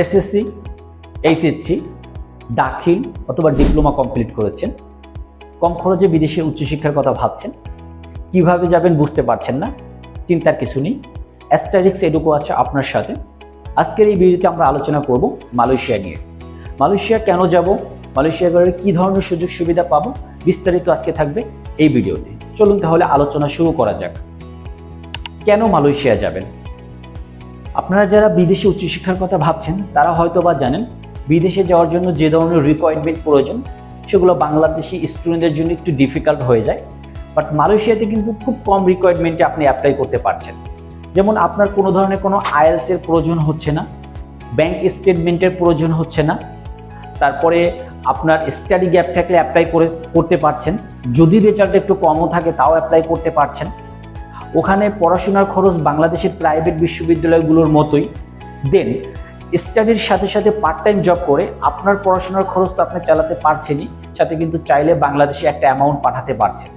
SSC HSC দাখিল অথবা diploma complete করেছেন। কম খরচে বিদেশে উচ্চশিক্ষার কথা ভাবছেন। কীভাবে যাবেন বুঝতে পারছেন না। চিন্তার কিছু নেই। অ্যাস্টারিক্স এডুকো আছে আপনার সাথে। আজকের এই ভিডিওতে আমরা আলোচনা করব মালয়েশিয়া নিয়ে। মালয়েশিয়া কেন যাব? মালয়েশিয়া গেলে কী ধরনের সুযোগ সুবিধা পাবো? বিস্তারিত আজকে থাকবে এই ভিডিওতে। চলুন তাহলে আলোচনা শুরু করা যাক। কেন মালয়েশিয়া যাবেন? আপনারা যারা বিদেশে উচ্চশিক্ষার কথা ভাবছেন, তারা হয়তো বা জানেন, বিদেশে যাওয়ার জন্য যে ধরনের রিকোয়ারমেন্ট প্রয়োজন, সেগুলো বাংলাদেশি স্টুডেন্টদের জন্য একটু ডিফিকাল্ট হয়ে যায়। বাট মালয়েশিয়াতে কিন্তু খুব কম রিকোয়ারমেন্টে আপনি অ্যাপ্লাই করতে পারছেন। যেমন আপনার কোনো ধরনের কোনো আইএলসের প্রয়োজন হচ্ছে না ব্যাংক স্টেটমেন্টের প্রয়োজন হচ্ছে না, তারপরে আপনার স্টাডি গ্যাপ থাকলে অ্যাপ্লাই করে, করতে পারছেন। যদি রেজাল্ট একটু কমও থাকে, তাও অ্যাপ্লাই করতে পারছেন। ওখানে পড়াশোনার খরচ বাংলাদেশের প্রাইভেট বিশ্ববিদ্যালয়গুলোর মতোই। দেন স্টাডির সাথে সাথে পার্ট টাইম জব করে আপনার পড়াশোনার খরচ তো আপনি চালাতে পারছেনই, সাথে কিন্তু চাইলে বাংলাদেশে একটা অ্যামাউন্ট পাঠাতে পারছেন।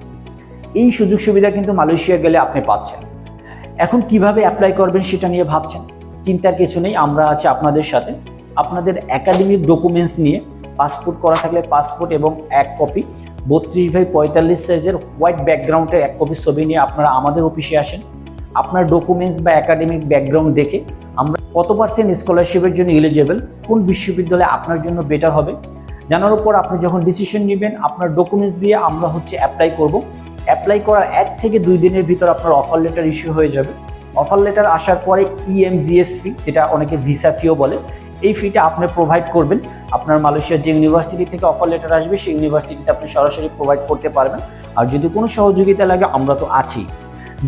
এই সুযোগ সুবিধা কিন্তু মালয়েশিয়া গেলে আপনি পাচ্ছেন। এখন কীভাবে অ্যাপ্লাই করবেন সেটা নিয়ে ভাবছেন? চিন্তার কিছু নেই, আমরা আছি আপনাদের সাথে। আপনাদের একাডেমিক ডকুমেন্টস নিয়ে পাসপোর্ট করা থাকলে পাসপোর্ট এবং এক কপি বত্রিশ বাই পঁয়তাল্লিশ সাইজের হোয়াইট ব্যাকগ্রাউন্ডের এক কপি ছবি নিয়ে আপনারা আমাদের অফিসে আসেন। আপনার ডকুমেন্টস বা একাডেমিক ব্যাকগ্রাউন্ড দেখে আমরা কত পার্সেন্ট স্কলারশিপের জন্য এলিজেবল কোন বিশ্ববিদ্যালয়ে আপনার জন্য বেটার হবে, জানার উপর আপনি যখন ডিসিশন নেবেন, আপনার ডকুমেন্টস দিয়ে আমরা হচ্ছে অ্যাপ্লাই করব। অ্যাপ্লাই করার এক থেকে দুই দিনের ভিতর আপনার অফার লেটার ইস্যু হয়ে যাবে। অফার লেটার আসার পরে E ইএমজিএস ফি যেটা অনেকে ভিসা ফিও বলে এই ফিটা আপনি প্রোভাইড করবেন। আপনার মালয়েশিয়ার যে ইউনিভার্সিটি থেকে অফার লেটার আসবে, সেই ইউনিভার্সিটিতে আপনি সরাসরি প্রোভাইড করতে পারবেন। আর যদি কোনো সহযোগিতা লাগে, আমরা তো আছি।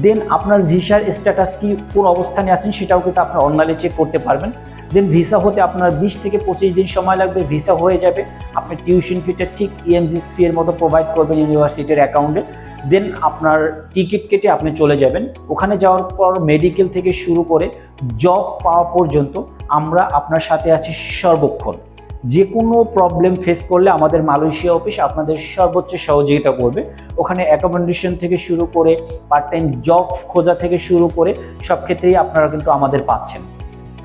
দেন আপনার ভিসার স্ট্যাটাস কি, কোন অবস্থানে আছেন, সেটাও কিন্তু আপনার অনলাইনে চেক করতে পারবেন। দেন ভিসা হতে আপনার বিশ থেকে পঁচিশ দিন সময় লাগবে ভিসা হয়ে যাবে। আপনি টিউশন ফিটা ঠিক E ইএমজিস ফি এর মতো প্রোভাইড করবেন ইউনিভার্সিটির অ্যাকাউন্টে দেন আপনার টিকিট কেটে আপনি চলে যাবেন। ওখানে যাওয়ার পর মেডিকেল থেকে শুরু করে জব পাওয়া পর্যন্ত আমরা আপনার সাথে আছি সর্বক্ষণ। যে কোনো প্রবলেম ফেস করলে আমাদের মালয়েশিয়া অফিস আপনাদের সর্বোচ্চ সহযোগিতা করবে। ওখানে অ্যাকোমোডেশন থেকে শুরু করে পার্ট টাইম জব খোঁজা থেকে শুরু করে, সব ক্ষেত্রেই আপনারা কিন্তু আমাদের পাচ্ছেন।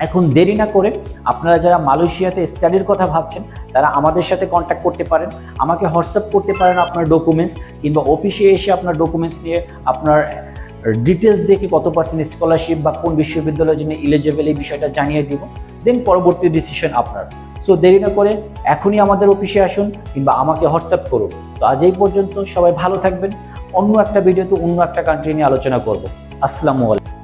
এখন দেরি না করে আপনারা যারা মালয়েশিয়াতে স্টাডির কথা ভাবছেন, তারা আমাদের সাথে কন্ট্যাক্ট করতে পারেন। আমাকে হোয়াটসঅ্যাপ করতে পারেন আপনার ডকুমেন্টস কিংবা অফিসে এসে আপনার ডকুমেন্টস নিয়ে আপনার ডিটেলস দেখে কত পার্সেন্ট স্কলারশিপ বা কোন বিশ্ববিদ্যালয়ের জন্য ইলিজেবল এই বিষয়টা জানিয়ে দিব। দেন পরবর্তী ডিসিশন আপনার। সো দেরি না করে এখনই আমাদের অফিসে আসুন কিংবা আমাকে হোয়াটসঅ্যাপ করুন। তো আজ এই পর্যন্ত সবাই ভালো থাকবেন। অন্য একটা ভিডিওতে অন্য একটা কান্ট্রি নিয়ে আলোচনা করব। আসসালামু আলাইকুম।